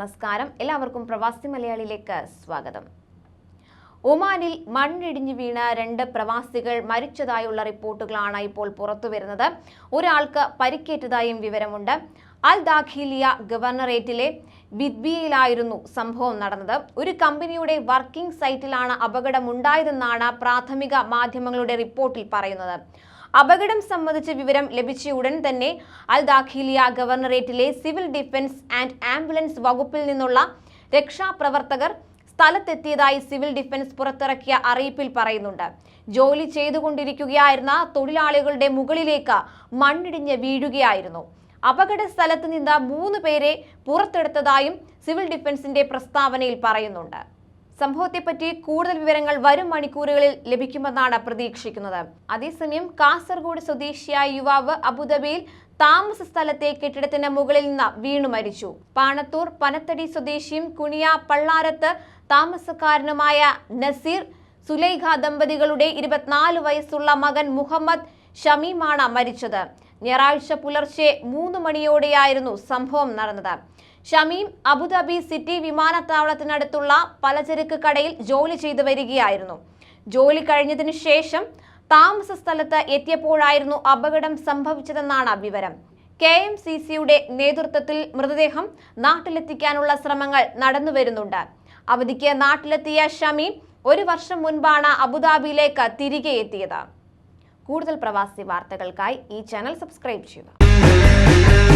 നമസ്കാരം. എല്ലാവർക്കും പ്രവാസി മലയാളിയിലേക്ക് സ്വാഗതം. ഒമാനിൽ മണ്ണിടിഞ്ഞു വീണ രണ്ട് പ്രവാസികൾ മരിച്ചതായുള്ള റിപ്പോർട്ടുകളാണ് ഇപ്പോൾ പുറത്തുവരുന്നത് ഒരാൾക്ക് പരിക്കേറ്റതായും വിവരമുണ്ട്. അൽ ദാഖിലിയ ഗവർണറേറ്റിലെ ബിദ്ബിയയിലായിരുന്നു സംഭവം നടന്നത്. ഒരു കമ്പനിയുടെ വർക്കിംഗ് സൈറ്റിലാണ് അപകടമുണ്ടായതെന്നാണ് പ്രാഥമിക മാധ്യമങ്ങളുടെ റിപ്പോർട്ടിൽ പറയുന്നത്. അപകടം സംബന്ധിച്ച വിവരം ലഭിച്ച ഉടൻ തന്നെ അൽ ദാഖിലിയ ഗവർണറേറ്റിലെ സിവിൽ ഡിഫൻസ് ആൻഡ് ആംബുലൻസ് വകുപ്പിൽ നിന്നുള്ള രക്ഷാപ്രവർത്തകർ സ്ഥലത്തെത്തിയതായി സിവിൽ ഡിഫൻസ് പുറത്തിറക്കിയ അറിയിപ്പിൽ പറയുന്നുണ്ട്. ജോലി ചെയ്തുകൊണ്ടിരിക്കുകയായിരുന്ന തൊഴിലാളികളുടെ മുകളിലേക്ക് മണ്ണിടിഞ്ഞ് വീഴുകയായിരുന്നു. അപകട സ്ഥലത്ത് നിന്ന് മൂന്ന് പേരെ പുറത്തെടുത്തതായും സിവിൽ ഡിഫൻസിന്റെ പ്രസ്താവനയിൽ പറയുന്നുണ്ട്. സംഭവത്തെപ്പറ്റി കൂടുതൽ വിവരങ്ങൾ വരും മണിക്കൂറുകളിൽ ലഭിക്കുമെന്നാണ് പ്രതീക്ഷിക്കുന്നത്. അതേസമയം കാസർഗോഡ് സ്വദേശിയായ യുവാവ് അബുദാബിയിൽ താമസ സ്ഥലത്തെ കെട്ടിടത്തിന് മുകളിൽ നിന്ന് വീണു മരിച്ചു. പാണത്തൂർ പനത്തടി സ്വദേശിയും കുണിയ പള്ളാരത്ത് താമസക്കാരനുമായ നസീർ സുലൈഖ ദമ്പതികളുടെ ഇരുപത്തിനാല് വയസ്സുള്ള മകൻ മുഹമ്മദ് ഷമീമാണ് മരിച്ചത്. ഞായറാഴ്ച പുലർച്ചെ മൂന്ന് മണിയോടെയായിരുന്നു സംഭവം നടന്നത്. ഷമീം അബുദാബി സിറ്റി വിമാനത്താവളത്തിനടുത്തുള്ള പലചരക്ക് കടയിൽ ജോലി ചെയ്തു വരികയായിരുന്നു. ജോലി കഴിഞ്ഞതിനു ശേഷം താമസ സ്ഥലത്ത് എത്തിയപ്പോഴായിരുന്നു അപകടം സംഭവിച്ചതെന്നാണ് വിവരം. കെ എം സി സിയുടെ നേതൃത്വത്തിൽ മൃതദേഹം നാട്ടിലെത്തിക്കാനുള്ള ശ്രമങ്ങൾ നടന്നുവരുന്നുണ്ട് അവധിക്ക് നാട്ടിലെത്തിയ ഷമീം ഒരു വർഷം മുൻപാണ് അബുദാബിയിലേക്ക് തിരികെ എത്തിയത്. കൂടുതൽ പ്രവാസി വാർത്തകൾക്കായി ഈ ചാനൽ സബ്സ്ക്രൈബ് ചെയ്യുക.